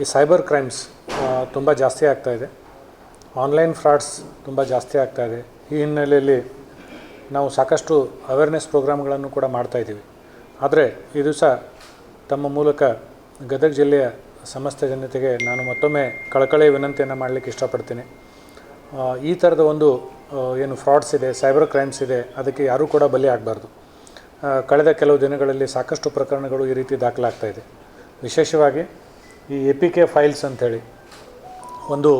ಈ cyber crimes ತುಂಬ ಜಾಸ್ತಿ ಆಗ್ತಾ ಇದೆ. ಆನ್ಲೈನ್ ಫ್ರಾಡ್ಸ್ ತುಂಬ ಜಾಸ್ತಿ ಆಗ್ತಾ ಇದೆ. ಈ ಹಿನ್ನೆಲೆಯಲ್ಲಿ ನಾವು ಸಾಕಷ್ಟು ಅವೇರ್ನೆಸ್ ಪ್ರೋಗ್ರಾಮ್ಗಳನ್ನು ಕೂಡ ಮಾಡ್ತಾ ಇದ್ದೀವಿ. ಆದರೆ ಈ ದಿವಸ ತಮ್ಮ ಮೂಲಕ ಗದಗ ಜಿಲ್ಲೆಯ ಸಮಸ್ತ ಜನತೆಗೆ ನಾನು ಮತ್ತೊಮ್ಮೆ ಕಳಕಳಿಯ ವಿನಂತಿಯನ್ನು ಮಾಡಲಿಕ್ಕೆ ಇಷ್ಟಪಡ್ತೀನಿ. ಈ ಥರದ ಒಂದು ಏನು ಫ್ರಾಡ್ಸ್ ಇದೆ, ಸೈಬರ್ ಕ್ರೈಮ್ಸ್ ಇದೆ, ಅದಕ್ಕೆ ಯಾರೂ ಕೂಡ ಬಲಿ ಆಗಬಾರ್ದು. ಕಳೆದ ಕೆಲವು ದಿನಗಳಲ್ಲಿ ಸಾಕಷ್ಟು ಪ್ರಕರಣಗಳು ಈ ರೀತಿ ದಾಖಲಾಗ್ತಾ ಇದೆ. ವಿಶೇಷವಾಗಿ ಈ ಎ ಪಿ ಕೆ ಫೈಲ್ಸ್ ಅಂಥೇಳಿ ಒಂದು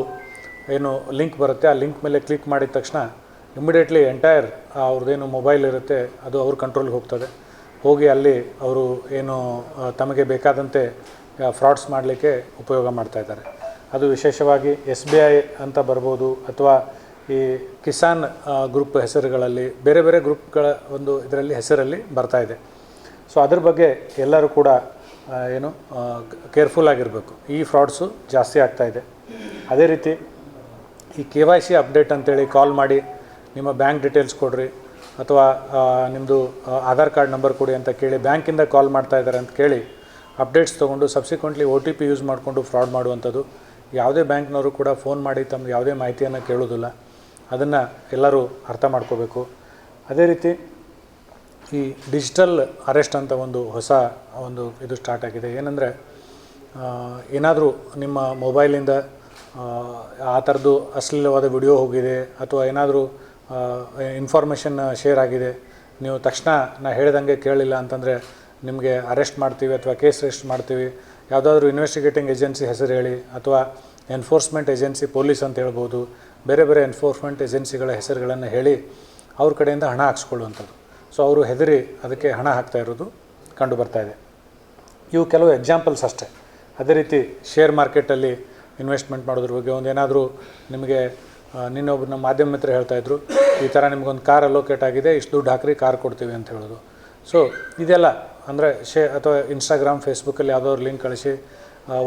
ಏನು ಲಿಂಕ್ ಬರುತ್ತೆ, ಆ ಲಿಂಕ್ ಮೇಲೆ ಕ್ಲಿಕ್ ಮಾಡಿದ ತಕ್ಷಣ ಇಮಿಡಿಯೇಟ್ಲಿ ಎಂಟೈರ್ ಅವ್ರದ್ದೇನು ಮೊಬೈಲ್ ಇರುತ್ತೆ, ಅದು ಅವ್ರ ಕಂಟ್ರೋಲ್ಗೆ ಹೋಗ್ತದೆ. ಹೋಗಿ ಅಲ್ಲಿ ಅವರು ಏನು ತಮಗೆ ಬೇಕಾದಂತೆ ಫ್ರಾಡ್ಸ್ ಮಾಡಲಿಕ್ಕೆ ಉಪಯೋಗ ಮಾಡ್ತಾ ಇದ್ದಾರೆ. ಅದು ವಿಶೇಷವಾಗಿ ಎಸ್ ಬಿ ಐ ಅಂತ ಬರ್ಬೋದು, ಅಥವಾ ಈ ಕಿಸಾನ್ ಗ್ರೂಪ್ ಹೆಸರುಗಳಲ್ಲಿ, ಬೇರೆ ಬೇರೆ ಗ್ರೂಪ್ಗಳ ಒಂದು ಇದರಲ್ಲಿ ಹೆಸರಲ್ಲಿ ಬರ್ತಾ ಇದೆ. ಸೊ ಅದ್ರ ಬಗ್ಗೆ ಎಲ್ಲರೂ ಕೂಡ ಏನು ಕೇರ್ಫುಲ್ ಆಗಿರಬೇಕು. ಈ ಫ್ರಾಡ್ಸು ಜಾಸ್ತಿ ಆಗ್ತಾ ಇದೆ. ಅದೇ ರೀತಿ ಈ ಕೆ ವೈ ಸಿ ಅಪ್ಡೇಟ್ ಅಂತೇಳಿ ಕಾಲ್ ಮಾಡಿ, ನಿಮ್ಮ ಬ್ಯಾಂಕ್ ಡೀಟೇಲ್ಸ್ ಕೊಡ್ರಿ, ಅಥವಾ ನಿಮ್ಮದು ಆಧಾರ್ ಕಾರ್ಡ್ ನಂಬರ್ ಕೊಡಿ ಅಂತ ಕೇಳಿ ಬ್ಯಾಂಕಿಂದ ಕಾಲ್ ಮಾಡ್ತಾ ಇದ್ದಾರೆ ಅಂತ ಕೇಳಿ ಅಪ್ಡೇಟ್ಸ್ ತೊಗೊಂಡು subsequently O T P use ಮಾಡಿಕೊಂಡು ಫ್ರಾಡ್ ಮಾಡುವಂಥದ್ದು. ಯಾವುದೇ ಬ್ಯಾಂಕ್ನವರು ಕೂಡ ಫೋನ್ ಮಾಡಿ ತಮ್ಮ ಯಾವುದೇ ಮಾಹಿತಿಯನ್ನು ಕೇಳೋದಿಲ್ಲ. ಅದನ್ನು ಎಲ್ಲರೂ ಅರ್ಥ ಮಾಡ್ಕೋಬೇಕು. ಅದೇ ರೀತಿ ಈ ಡಿಜಿಟಲ್ ಅರೆಸ್ಟ್ ಅಂತ ಒಂದು ಹೊಸ ಒಂದು ಇದು ಸ್ಟಾರ್ಟ್ ಆಗಿದೆ. ಏನಂದರೆ ಏನಾದರೂ ನಿಮ್ಮ ಮೊಬೈಲಿಂದ ಆ, ಥರದ್ದು ಅಶ್ಲೀಲವಾದ ವಿಡಿಯೋ ಹೋಗಿದೆ ಅಥವಾ ಏನಾದರೂ ಇನ್ಫಾರ್ಮೇಷನ್ ಶೇರ್ ಆಗಿದೆ ನೀವು ತಕ್ಷಣ ನಾ ಹೇಳ್ದಂಗೆ ಕೇಳಿಲ್ಲ ಅಂತಂದರೆ ನಿಮಗೆ ಅರೆಸ್ಟ್ ಮಾಡ್ತೀವಿ ಅಥವಾ ಕೇಸ್ ರಿಜಿಸ್ಟ್ ಮಾಡ್ತೀವಿ. ಯಾವುದಾದ್ರೂ ಇನ್ವೆಸ್ಟಿಗೇಟಿಂಗ್ ಏಜೆನ್ಸಿ ಹೆಸರು ಹೇಳಿ ಅಥವಾ ಎನ್ಫೋರ್ಸ್ಮೆಂಟ್ ಏಜೆನ್ಸಿ ಪೊಲೀಸ್ ಅಂತ ಹೇಳ್ಬೋದು ಬೇರೆ ಬೇರೆ ಎನ್ಫೋರ್ಸ್ಮೆಂಟ್ ಏಜೆನ್ಸಿಗಳ ಹೆಸರುಗಳನ್ನು ಹೇಳಿ ಅವ್ರ ಕಡೆಯಿಂದ ಹಣ ಹಾಕ್ಸ್ಕೊಳ್ಳುವಂಥದ್ದು. ಸೊ ಅವರು ಹೆದರಿ ಅದಕ್ಕೆ ಹಣ ಹಾಕ್ತಾ ಇರೋದು ಕಂಡು ಬರ್ತಾ ಇದೆ. ಇವು ಕೆಲವು ಎಕ್ಸಾಂಪಲ್ಸ್ ಅಷ್ಟೇ. ಅದೇ ರೀತಿ ಶೇರ್ ಮಾರ್ಕೆಟಲ್ಲಿ ಇನ್ವೆಸ್ಟ್ಮೆಂಟ್ ಮಾಡೋದ್ರ ಬಗ್ಗೆ ಒಂದು ಏನಾದರೂ ನಿಮಗೆ ನಿನ್ನೊಬ್ಬರು ನಮ್ಮ ಮಾಧ್ಯಮ ಮಿತ್ರ ಹೇಳ್ತಾಯಿದ್ರು ಈ ಥರ ನಿಮಗೊಂದು ಕಾರ್ ಅಲೋಕೇಟ್ ಆಗಿದೆ, ಇಷ್ಟು ದುಡ್ಡು ಹಾಕ್ರಿ ಕಾರ್ ಕೊಡ್ತೀವಿ ಅಂತ ಹೇಳೋದು. ಸೊ ಇದೆಲ್ಲ ಅಂದರೆ ಶೇ, ಅಥವಾ ಇನ್ಸ್ಟಾಗ್ರಾಮ್ ಫೇಸ್ಬುಕ್ಕಲ್ಲಿ ಯಾವುದಾದ್ರು ಲಿಂಕ್ ಕಳಿಸಿ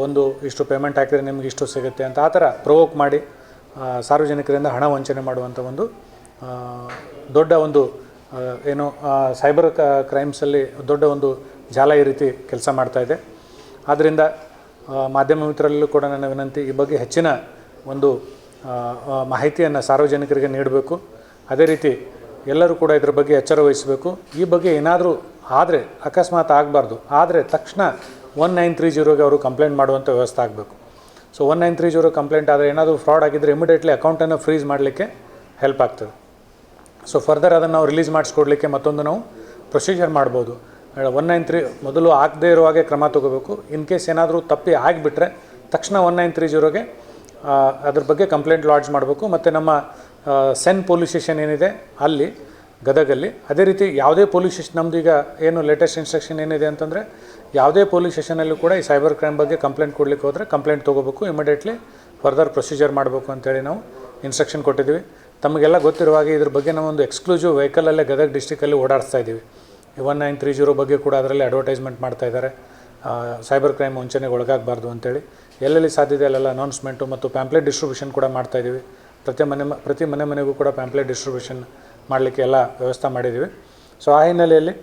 ಒಂದು ಇಷ್ಟು ಪೇಮೆಂಟ್ ಹಾಕಿದರೆ ನಿಮ್ಗೆ ಇಷ್ಟು ಸಿಗುತ್ತೆ ಅಂತ ಆ ಥರ ಪ್ರವೋಕ್ ಮಾಡಿ ಸಾರ್ವಜನಿಕರಿಂದ ಹಣ ವಂಚನೆ ಮಾಡುವಂಥ ಒಂದು ದೊಡ್ಡ ಒಂದು ಏನು ಸೈಬರ್ ಕ್ರೈಮ್ಸಲ್ಲಿ ದೊಡ್ಡ ಒಂದು ಜಾಲ ಈ ರೀತಿ ಕೆಲಸ ಮಾಡ್ತಾ ಇದೆ. ಆದ್ದರಿಂದ ಮಾಧ್ಯಮ ಮಿತ್ರರಲ್ಲೂ ಕೂಡ ನನ್ನ ವಿನಂತಿ, ಈ ಬಗ್ಗೆ ಹೆಚ್ಚಿನ ಒಂದು ಮಾಹಿತಿಯನ್ನು ಸಾರ್ವಜನಿಕರಿಗೆ ನೀಡಬೇಕು. ಅದೇ ರೀತಿ ಎಲ್ಲರೂ ಕೂಡ ಇದ್ರ ಬಗ್ಗೆ ಎಚ್ಚರ ವಹಿಸಬೇಕು. ಈ ಬಗ್ಗೆ ಏನಾದರೂ ಆದರೆ, ಅಕಸ್ಮಾತ್ ಆಗಬಾರ್ದು. ಆದರೆ ತಕ್ಷಣ ಒನ್ ನೈನ್ ತ್ರೀ ಜೀರೋಗೆ ಅವರು ಕಂಪ್ಲೇಂಟ್ ಮಾಡುವಂಥ ವ್ಯವಸ್ಥೆ ಆಗಬೇಕು. So, one nine three zero complaint ಆದರೆ ಏನಾದರೂ ಫ್ರಾಡ್ ಆಗಿದ್ದರೆ ಇಮಿಡಿಯೇಟ್ಲಿ ಅಕೌಂಟನ್ನು ಫ್ರೀಸ್ ಮಾಡಲಿಕ್ಕೆ ಹೆಲ್ಪ್ ಆಗ್ತದೆ. ಸೊ ಫರ್ದರ್ ಅದನ್ನು ನಾವು ರಿಲೀಸ್ ಮಾಡಿಸ್ಕೊಡ್ಲಿಕ್ಕೆ ಮತ್ತೊಂದು ನಾವು ಪ್ರೊಸೀಜರ್ ಮಾಡ್ಬೋದು. ಒನ್ ನೈನ್ ತ್ರೀ ಮೊದಲು ಆಗದೇ ಇರುವಾಗೆ ಕ್ರಮ ತಗೋಬೇಕು. ಇನ್ ಕೇಸ್ ಏನಾದರೂ ತಪ್ಪಿ ಆಗಿಬಿಟ್ರೆ ತಕ್ಷಣ ಒನ್ ನೈನ್ ತ್ರೀ ಜೀರೋಗೆ ಅದ್ರ ಬಗ್ಗೆ ಕಂಪ್ಲೇಂಟ್ ಲಾಡ್ಜ್ ಮಾಡಬೇಕು. ಮತ್ತು ನಮ್ಮ ಸೆನ್ ಪೊಲೀಸ್ ಸ್ಟೇಷನ್ ಏನಿದೆ, ಅಲ್ಲಿ, ಗದಗಲ್ಲಿ, ಅದೇ ರೀತಿ ಯಾವುದೇ ಪೊಲೀಸ್ ಸ್ಟೇಷನ್ ನಮ್ದು ಈಗ ಏನು ಲೇಟೆಸ್ಟ್ ಇನ್ಸ್ಟ್ರಕ್ಷನ್ ಏನಿದೆ ಅಂತಂದರೆ ಯಾವುದೇ ಪೊಲೀಸ್ ಸ್ಟೇಷನಲ್ಲೂ ಕೂಡ ಈ ಸೈಬರ್ ಕ್ರೈಮ್ ಬಗ್ಗೆ ಕಂಪ್ಲೇಂಟ್ ಕೊಡಲಿಕ್ಕೆ ಹೋದರೆ ಕಂಪ್ಲೇಂಟ್ ತೊಗೋಬೇಕು ಇಮಿಡಿಯೇಟ್ಲಿ ಫರ್ದರ್ ಪ್ರೊಸೀಜರ್ ಮಾಡಬೇಕು ಅಂತೇಳಿ ನಾವು ಇನ್ಸ್ಟ್ರಕ್ಷನ್ ಕೊಟ್ಟಿದ್ದೀವಿ. ತಮಗೆಲ್ಲ ಗೊತ್ತಿರುವ ಹಾಗೆ ಇದ್ರ ಬಗ್ಗೆ ನಾವೊಂದು ಎಕ್ಸ್ಕ್ಲೂಸಿವ್ ವೆಹಿಕಲಲ್ಲೇ ಗದಗ ಡಿಸ್ಟಿಕಲ್ಲಿ ಓಡಾಡಿಸ್ತಾ ಇದ್ದೀವಿ. ಒನ್ ನೈನ್ ತ್ರೀ ಜೀರೋ ಬಗ್ಗೆ ಕೂಡ ಅದರಲ್ಲಿ ಅಡ್ವರ್ಟೈಸ್ಮೆಂಟ್ ಮಾಡ್ತಾ ಇದ್ದಾರೆ. ಸೈಬರ್ ಕ್ರೈಮ್ ವಂಚನೆಗೆ ಒಳಗಾಗಬಾರ್ದು ಅಂತೇಳಿ. ಎಲ್ಲೆಲ್ಲಿ ಸಾಧ್ಯತೆ ಅಲ್ಲೆಲ್ಲ ಅನೌನ್ಸ್ಮೆಂಟು ಮತ್ತು ಪ್ಯಾಂಪ್ಲೆಟ್ ಡಿಸ್ಟ್ರಿಬ್ಯೂಷನ್ ಕೂಡ ಮಾಡ್ತಾ ಇದ್ದೀವಿ. ಪ್ರತಿ ಮನೆ ಪ್ರತಿ ಮನೆ ಮನೆಗೂ ಕೂಡ ಪ್ಯಾಂಪ್ಲೆಟ್ ಡಿಸ್ಟ್ರಿಬ್ಯೂಷನ್ ಮಾಡಲಿಕ್ಕೆ ಎಲ್ಲ ವ್ಯವಸ್ಥೆ ಮಾಡಿದ್ದೀವಿ. ಸೊ ಆ ಹಿನ್ನೆಲೆಯಲ್ಲಿ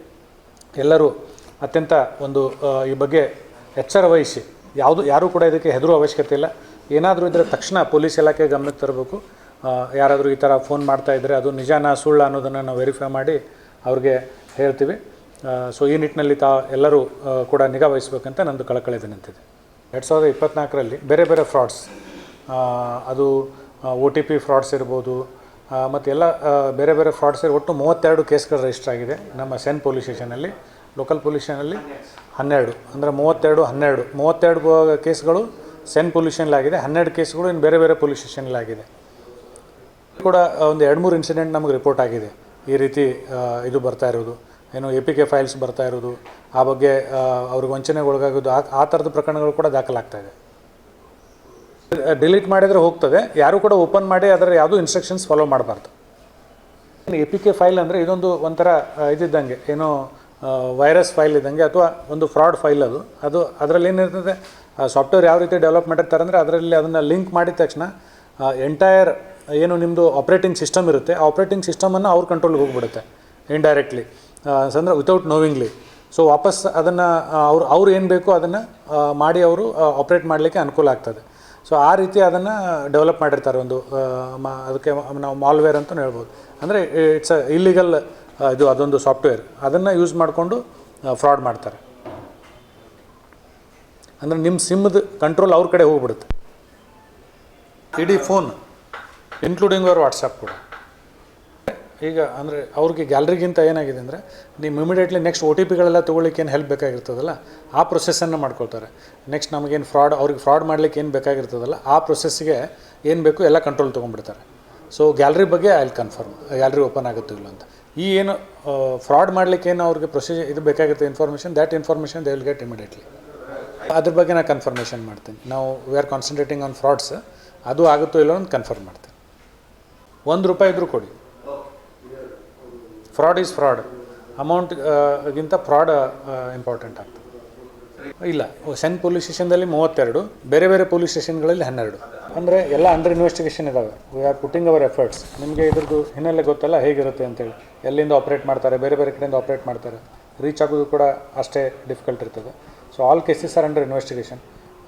ಎಲ್ಲರೂ ಅತ್ಯಂತ ಒಂದು ಈ ಬಗ್ಗೆ ಎಚ್ಚರ ವಹಿಸಿ ಯಾವುದು, ಯಾರೂ ಕೂಡ ಇದಕ್ಕೆ ಹೆದರುವ ಅವಶ್ಯಕತೆ ಇಲ್ಲ. ಏನಾದರೂ ಇದ್ದರೆ ತಕ್ಷಣ ಪೊಲೀಸ್ ಇಲಾಖೆ ಗಮನಕ್ಕೆ ತರಬೇಕು. ಯಾರಾದರೂ ಈ ಥರ ಫೋನ್ ಮಾಡ್ತಾ ಇದ್ದರೆ ಅದು ನಿಜಾನ ಸುಳ್ಳು ಅನ್ನೋದನ್ನು ನಾವು ವೆರಿಫೈ ಮಾಡಿ ಅವ್ರಿಗೆ ಹೇಳ್ತೀವಿ. ಸೊ ಈ ನಿಟ್ಟಿನಲ್ಲಿ ತಾ ಎಲ್ಲರೂ ಕೂಡ ನಿಗಾ ವಹಿಸಬೇಕಂತ ನಂದು ಕಳಕಳಿ ವಿನಂತಿದೆ. ಎರಡು ಸಾವಿರದ ಇಪ್ಪತ್ತ್ನಾಲ್ಕರಲ್ಲಿ ಬೇರೆ ಬೇರೆ ಫ್ರಾಡ್ಸ್ ಅದು ಒ ಟಿ ಪಿ ಫ್ರಾಡ್ಸ್ ಇರ್ಬೋದು ಮತ್ತು ಎಲ್ಲ ಬೇರೆ ಬೇರೆ ಫ್ರಾಡ್ಸ್ ಒಟ್ಟು ಮೂವತ್ತೆರಡು ಕೇಸ್ಗಳು ರಿಜಿಸ್ಟರ್ ಆಗಿದೆ ನಮ್ಮ ಸೆನ್ ಪೊಲೀಸ್ ಸ್ಟೇಷನಲ್ಲಿ ಲೋಕಲ್ ಪೊಲೀಸ್ ಸ್ಟೇಷನಲ್ಲಿ ಹನ್ನೆರಡು, ಅಂದರೆ ಮೂವತ್ತೆರಡು ಹನ್ನೆರಡು. ಮೂವತ್ತೆರಡು ಕೇಸ್ಗಳು ಸೆನ್ ಪೊಲೀಸ್ ಸ್ಟೇಷನಲ್ಲಿ ಆಗಿದೆ. ಹನ್ನೆರಡು ಕೇಸ್ಗಳು ಇನ್ನು ಬೇರೆ ಬೇರೆ ಪೊಲೀಸ್ ಸ್ಟೇಷನಲ್ಲಿ ಆಗಿದೆ. ಕೂಡ ಒಂದು ಎರಡು ಮೂರು ಇನ್ಸಿಡೆಂಟ್ ನಮಗೆ ರಿಪೋರ್ಟ್ ಆಗಿದೆ. ಈ ರೀತಿ ಇದು ಬರ್ತಾ ಇರೋದು. ಏನು ಎ ಪಿ ಕೆ ಫೈಲ್ಸ್ ಬರ್ತಾ ಇರೋದು. ಆ ಬಗ್ಗೆ ಅವ್ರಿಗೆ ವಂಚನೆಗೆ ಒಳಗಾಗೋದು, ಆ ಆ ಥರದ ಪ್ರಕರಣಗಳು ಕೂಡ ದಾಖಲಾಗ್ತಾ ಇದೆ. ಡಿಲೀಟ್ ಮಾಡಿದರೆ ಹೋಗ್ತದೆ. ಯಾರು ಕೂಡ ಓಪನ್ ಮಾಡಿ ಅದರ ಯಾವುದೂ ಇನ್ಸ್ಟ್ರಕ್ಷನ್ಸ್ ಫಾಲೋ ಮಾಡಬಾರ್ದು. ಎ ಪಿ ಕೆ ಫೈಲ್ ಅಂದರೆ ಇದೊಂದು ಒಂಥರ ಇದಿದ್ದಂಗೆ. ಏನೋ ವೈರಸ್ ಫೈಲ್ ಇದ್ದಂಗೆ ಅಥವಾ ಒಂದು ಫ್ರಾಡ್ ಫೈಲ್ ಅದು. ಅದು ಅದರಲ್ಲಿ ಏನಿರ್ತದೆ ಸಾಫ್ಟ್ವೇರ್ ಯಾವ ರೀತಿ ಡೆವಲಪ್ ಮಾಡಿರ್ತಾರೆ ಅಂದರೆ ಅದರಲ್ಲಿ ಅದನ್ನು ಲಿಂಕ್ ಮಾಡಿದ ತಕ್ಷಣ ಎಂಟೈರ್ ಏನು ನಿಮ್ಮದು ಆಪ್ರೇಟಿಂಗ್ ಸಿಸ್ಟಮ್ ಇರುತ್ತೆ, ಆ ಆಪ್ರೇಟಿಂಗ್ ಸಿಸ್ಟಮನ್ನು ಅವ್ರ ಕಂಟ್ರೋಲ್ಗೆ ಹೋಗ್ಬಿಡುತ್ತೆ ಇಂಡೈರೆಕ್ಟ್ಲಿ ಅಂದರೆ ವಿತೌಟ್ ನೋವಿಂಗ್ಲಿ ಸೊ ವಾಪಸ್ ಅದನ್ನು ಅವ್ರು ಅವ್ರು ಏನು ಬೇಕೋ ಅದನ್ನು ಮಾಡಿ ಅವರು ಆಪ್ರೇಟ್ ಮಾಡಲಿಕ್ಕೆ ಅನುಕೂಲ ಆಗ್ತದೆ. ಸೊ ಆ ರೀತಿ ಅದನ್ನು ಡೆವಲಪ್ ಮಾಡಿರ್ತಾರೆ ಒಂದು ಮಾ, ಅದಕ್ಕೆ ನಾವು ಮಾಲ್ವೇರ್ ಅಂತಲೂ ಹೇಳ್ಬೋದು. ಅಂದರೆ ಇಟ್ಸ್ ಅ ಇಲ್ಲಿಗಲ್ ಇದು, ಅದೊಂದು ಸಾಫ್ಟ್ವೇರ್ ಅದನ್ನು ಯೂಸ್ ಮಾಡಿಕೊಂಡು ಫ್ರಾಡ್ ಮಾಡ್ತಾರೆ. ಅಂದರೆ ನಿಮ್ಮ ಸಿಮ್ದು ಕಂಟ್ರೋಲ್ ಅವ್ರ ಕಡೆ ಹೋಗ್ಬಿಡುತ್ತೆ. ಇಡೀ ಫೋನ್ ಇನ್ಕ್ಲೂಡಿಂಗ್ ಅವರ್ ವಾಟ್ಸಪ್ ಕೂಡ. ಈಗ ಅಂದರೆ ಅವ್ರಿಗೆ ಗ್ಯಾಲ್ರಿಗಿಂತ ಏನಾಗಿದೆ ಅಂದರೆ ನೀವು ಇಮಿಡಿಯೇಟ್ಲಿ ನೆಕ್ಸ್ಟ್ ಒ ಟಿ ಪಿಗಳೆಲ್ಲ ತೊಗೊಳ್ಳಿಕ್ಕೆ ಏನು ಹೆಲ್ಪ್ ಬೇಕಾಗಿರ್ತದಲ್ಲ, ಆ ಪ್ರೊಸೆಸನ್ನು ಮಾಡ್ಕೊಳ್ತಾರೆ. ನೆಕ್ಸ್ಟ್ ನಮಗೇನು ಫ್ರಾಡ್ ಅವ್ರಿಗೆ ಫ್ರಾಡ್ ಮಾಡ್ಲಿಕ್ಕೆ ಏನು ಬೇಕಾಗಿರ್ತದಲ್ಲ, ಆ ಪ್ರೊಸೆಸ್ಗೆ ಏನು ಬೇಕು ಎಲ್ಲ ಕಂಟ್ರೋಲ್ ತೊಗೊಂಡ್ಬಿಡ್ತಾರೆ. ಸೊ ಗ್ಯಾಲರಿ ಬಗ್ಗೆ ಐ ಕನ್ಫರ್ಮ್ ಗ್ಯಾಲರಿ ಓಪನ್ ಆಗುತ್ತೋ ಇಲ್ಲ ಅಂತ. ಈ ಏನು ಫ್ರಾಡ್ ಮಾಡಲಿಕ್ಕೆ ಏನು ಅವ್ರಿಗೆ ಪ್ರೊಸೀಜರ್ ಇದು ಬೇಕಾಗಿರುತ್ತೆ information that information they will get immediately ಅದ್ರ ಬಗ್ಗೆ ನಾನು ಕನ್ಫರ್ಮೇಷನ್ ಮಾಡ್ತೀನಿ. ನಾವು we are concentrating on frauds ಅದು ಆಗುತ್ತೋ ಇಲ್ಲೋ ಅಂತ ಕನ್ಫರ್ಮ್ ಮಾಡ್ತೀನಿ. ಒಂದು ರೂಪಾಯಿ ಇದ್ರೂ ಕೊಡಿ. ಫ್ರಾಡ್ ಈಸ್ ಫ್ರಾಡ್ ಅಮೌಂಟ್ ಗಿಂತ ಫ್ರಾಡ್ ಇಂಪಾರ್ಟೆಂಟ್ ಆಗ್ತದೆ. ಇಲ್ಲ ಸೆನ್ ಪೊಲೀಸ್ ಸ್ಟೇಷನ್ದಲ್ಲಿ ಮೂವತ್ತೆರಡು, ಬೇರೆ ಬೇರೆ ಪೊಲೀಸ್ ಸ್ಟೇಷನ್ಗಳಲ್ಲಿ ಹನ್ನೆರಡು. ಅಂದರೆ ಎಲ್ಲ ಅಂಡರ್ ಇನ್ವೆಸ್ಟಿಗೇಷನ್ ಇದ್ದಾವೆ we are putting our efforts ನಿಮಗೆ ಇದ್ರದ್ದು ಹಿನ್ನೆಲೆ ಗೊತ್ತಲ್ಲ, ಹೇಗಿರುತ್ತೆ ಅಂತೇಳಿ. ಎಲ್ಲಿಂದ ಆಪ್ರೇಟ್ ಮಾಡ್ತಾರೆ, ಬೇರೆ ಬೇರೆ ಕಡೆಯಿಂದ ಆಪ್ರೇಟ್ ಮಾಡ್ತಾರೆ. ರೀಚ್ ಆಗೋದು ಕೂಡ ಅಷ್ಟೇ ಡಿಫಿಕಲ್ಟ್ ಇರ್ತದೆ. So all cases are under investigation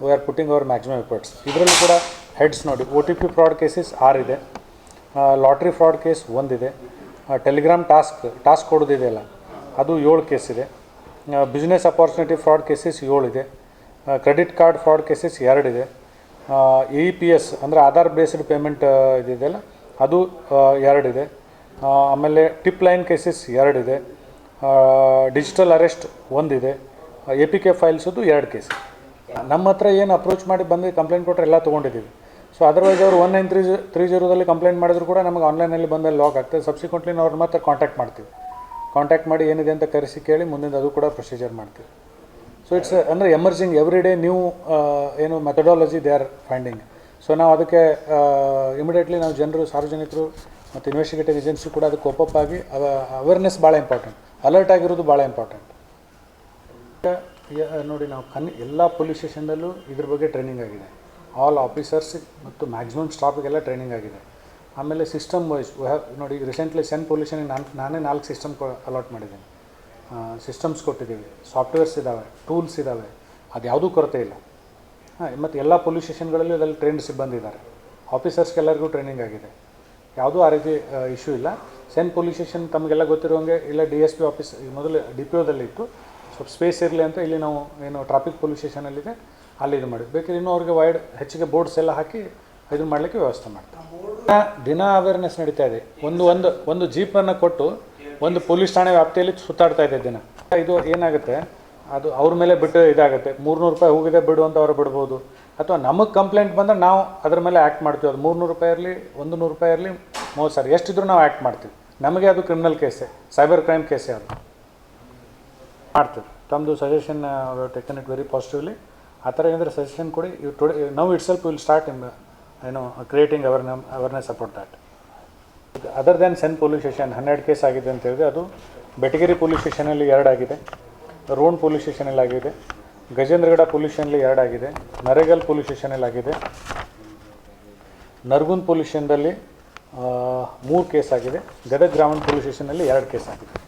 we are putting our maximum efforts ಇದರಲ್ಲೂ ಕೂಡ ಹೆಡ್ಸ್ ನೋಡಿ O T P fraud cases ಆರಿದೆ. Lottery fraud case ಒಂದಿದೆ. ಟೆಲಿಗ್ರಾಮ್ ಟಾಸ್ಕ್ ಟಾಸ್ಕ್ ಕೊಡೋದಿದೆಯಲ್ಲ ಅದು ಏಳು ಕೇಸ್ ಇದೆ. ಬಿಸ್ನೆಸ್ ಅಪಾರ್ಚುನಿಟಿ ಫ್ರಾಡ್ ಕೇಸಸ್ ಏಳಿದೆ ಕ್ರೆಡಿಟ್ ಕಾರ್ಡ್ ಫ್ರಾಡ್ ಕೇಸಸ್ ಎರಡಿದೆ ಇ ಪಿ ಎಸ್ ಅಂದರೆ ಆಧಾರ್ ಬೇಸ್ಡ್ ಪೇಮೆಂಟ್ ಇದೆಯಲ್ಲ, ಅದು ಎರಡಿದೆ ಆಮೇಲೆ ಟಿಪ್ ಲೈನ್ ಕೇಸಸ್ ಎರಡಿದೆ ಡಿಜಿಟಲ್ ಅರೆಸ್ಟ್ ಒಂದಿದೆ. ಎ ಪಿ ಕೆ ಫೈಲ್ಸದು ಎರಡು ಕೇಸ್ ನಮ್ಮ ಹತ್ರ ಏನು ಅಪ್ರೋಚ್ ಮಾಡಿ ಬಂದು ಕಂಪ್ಲೇಂಟ್ ಕೊಟ್ಟರೆ ಎಲ್ಲ ತೊಗೊಂಡಿದ್ದೀವಿ. ಸೊ ಅದರ್ವೈಸ್ ಅವರು ಒನ್ ನೈನ್ ತ್ರೀ ತ್ರೀ ಜೀರೋದಲ್ಲಿ ಕಂಪ್ಲೇಂಟ್ ಮಾಡಿದ್ರು ಕೂಡ ನಮಗೆ ಆನ್ಲೈನಲ್ಲಿ ಬಂದಲ್ಲಿ ಲಾಕ್ ಆಗ್ತದೆ. ಸಬ್ಸಿಕ್ವೆಂಟ್ಲಿ ನಾವು ಅವ್ರ ಮತ್ತೆ ಕಾಂಟ್ಯಾಕ್ಟ್ ಮಾಡ್ತೀವಿ. ಕಾಂಟ್ಯಾಕ್ಟ್ ಮಾಡಿ ಏನಿದೆ ಅಂತ ಕರೆಸಿ ಕೇಳಿ ಮುಂದಿನ ಅದು ಕೂಡ ಪ್ರೊಸೀಜರ್ ಮಾಡ್ತೀವಿ. ಸೊ ಇಟ್ಸ್ ಅಂದರೆ ಎಮರ್ಜಿಂಗ್ ಎವ್ರಿ ಡೇ ನ್ಯೂ ಏನು methodology they are finding so ನಾವು ಅದಕ್ಕೆ ಇಮಿಡಿಯೇಟ್ಲಿ ನಾವು ಜನರು, ಸಾರ್ವಜನಿಕರು ಮತ್ತು ಇನ್ವೆಸ್ಟಿಗೇಟಿವ್ ಏಜೆನ್ಸಿ ಕೂಡ ಅದಕ್ಕೆ ಒಪ್ಪಪ್ಪಾಗಿ ಅವೇರ್ನೆಸ್ ಭಾಳ ಇಂಪಾರ್ಟೆಂಟ್ ಅಲರ್ಟ್ ಆಗಿರೋದು ಭಾಳ ಇಂಪಾರ್ಟೆಂಟ್ ನೋಡಿ ನಾವು ಕನ್, ಎಲ್ಲ ಪೊಲೀಸ್ ಸ್ಟೇಷನ್ದಲ್ಲೂ ಇದ್ರ ಬಗ್ಗೆ ಟ್ರೈನಿಂಗ್ ಆಗಿದೆ. ಆಲ್ ಆಫೀಸರ್ಸ್ ಮತ್ತು ಮ್ಯಾಕ್ಸಿಮಮ್ ಸ್ಟಾಫಿಗೆಲ್ಲ ಟ್ರೈನಿಂಗ್ ಆಗಿದೆ. ಆಮೇಲೆ ಸಿಸ್ಟಮ್ ವೈಸ್ ನೋಡಿ ರೀಸೆಂಟ್ಲಿ ಸೆನ್ ಪೊಲ್ಯೂಷನ್ ನಾನು, ನಾನೇ ನಾಲ್ಕು ಸಿಸ್ಟಮ್ ಅಲಾಟ್ ಮಾಡಿದ್ದೀನಿ. ಸಿಸ್ಟಮ್ಸ್ ಕೊಟ್ಟಿದ್ದೀವಿ. ಸಾಫ್ಟ್ವೇರ್ಸ್ ಇದ್ದಾವೆ ಟೂಲ್ಸ್ ಇದ್ದಾವೆ ಅದು ಯಾವುದೂ ಕೊರತೆ ಇಲ್ಲ. ಹಾಂ, ಮತ್ತು ಎಲ್ಲ ಪೊಲೀಸ್ ಸ್ಟೇಷನ್ಗಳಲ್ಲೂ ಇದರಲ್ಲಿ ಟ್ರೈನ್ಡ್ ಸಿಬ್ಬಂದಿ ಇದ್ದಾರೆ ಆಫೀಸರ್ಸ್ಗೆಲ್ಲರಿಗೂ ಟ್ರೈನಿಂಗ್ ಆಗಿದೆ. ಯಾವುದೂ ಆ ರೀತಿ ಇಶ್ಯೂ ಇಲ್ಲ. ಸೆನ್ ಪೊಲೀಸ್ ಸ್ಟೇಷನ್ ತಮಗೆಲ್ಲ ಗೊತ್ತಿರುವಂಗೆ, ಇಲ್ಲ ಡಿ ಎಸ್ ಪಿ ಆಫೀಸ್ ಮೊದಲು ಡಿ ಪಿ ಒದಲ್ಲಿ ಇತ್ತು ಸ್ವಲ್ಪ ಸ್ಪೇಸ್ ಇರಲಿ ಅಂತ ಇಲ್ಲಿ ನಾವು ಏನು ಟ್ರಾಫಿಕ್ ಪೊಲೀಸ್ ಸ್ಟೇಷನಲ್ಲಿದೆ ಅಲ್ಲಿ ಇದು ಮಾಡಿ ಬೇಕಾದ್ರೆ ಇನ್ನೂ ಅವ್ರಿಗೆ ವೈಡ್ ಹೆಚ್ಚಿಗೆ ಬೋರ್ಡ್ಸ್ ಎಲ್ಲ ಹಾಕಿ ಇದು ಮಾಡಲಿಕ್ಕೆ ವ್ಯವಸ್ಥೆ ಮಾಡ್ತಾರೆ ದಿನ- ಅವೇರ್ನೆಸ್ ನಡೀತಾ ಇದೆ. ಒಂದು ಒಂದು ಒಂದು ಜೀಪನ್ನು ಕೊಟ್ಟು ಒಂದು ಪೊಲೀಸ್ ಠಾಣೆ ವ್ಯಾಪ್ತಿಯಲ್ಲಿ ಸುತ್ತಾಡ್ತಾ ಇದೆ ದಿನ. ಇದು ಏನಾಗುತ್ತೆ? ಅದು ಅವ್ರ ಮೇಲೆ ಬಿಟ್ಟು ಇದಾಗುತ್ತೆ. ಮೂರ್ನೂರು ರೂಪಾಯಿ ಹೋಗಿದೆ, ಬಿಡು ಅಂತ ಅವ್ರು ಬಿಡ್ಬೋದು. ಅಥವಾ ನಮಗೆ ಕಂಪ್ಲೇಂಟ್ ಬಂದರೆ ನಾವು ಅದ್ರ ಮೇಲೆ ಆ್ಯಕ್ಟ್ ಮಾಡ್ತೀವಿ. ಅದು ಮೂರ್ನೂರು ರೂಪಾಯಿ ಇರಲಿ, ಒಂದು ನೂರು ರೂಪಾಯಿ ಇರಲಿ, ಮೂವತ್ತು ಸಾವಿರ. ಎಷ್ಟಿದ್ರು ನಾವು ಆ್ಯಕ್ಟ್ ಮಾಡ್ತೀವಿ. ನಮಗೆ ಅದು ಕ್ರಿಮಿನಲ್ ಕೇಸೇ ಸೈಬರ್ ಕ್ರೈಮ್ ಕೇಸೇ ಅದು. ಮಾಡ್ತೀವಿ ತಮ್ಮದು suggestion taken it very positively ಆ ಥರ ಏನಂದರೆ ಸಜೆಷನ್ ಕೊಡಿ. You today now it self will start in ಏನೋ creating aware awareness about that other than CEN police station ಹನ್ನೆರಡು ಕೇಸ್ ಆಗಿದೆ ಅಂತ ಹೇಳಿದ್ರೆ ಅದು ಬೆಟಗೇರಿ ಪೊಲೀಸ್ ಸ್ಟೇಷನಲ್ಲಿ ಎರಡಾಗಿದೆ ರೋಣ್ ಪೊಲೀಸ್ ಸ್ಟೇಷನಲ್ಲಿ ಆಗಿದೆ. ಗಜೇಂದ್ರಗಡ ಪೊಲೀಸ್ ಸ್ಟೇಷನಲ್ಲಿ ಎರಡಾಗಿದೆ ನರೇಗಲ್ ಪೊಲೀಸ್ ಸ್ಟೇಷನಲ್ಲಿ ಆಗಿದೆ. ನರ್ಗುಂದ್ ಪೊಲೀಸ್ ಸ್ಟೇಷನ್ದಲ್ಲಿ ಮೂರು ಕೇಸ್ ಆಗಿದೆ. ಗದಗ ಗ್ರಾಮೀಣ ಪೊಲೀಸ್ ಸ್ಟೇಷನಲ್ಲಿ ಎರಡು ಕೇಸ್ ಆಗಿದೆ.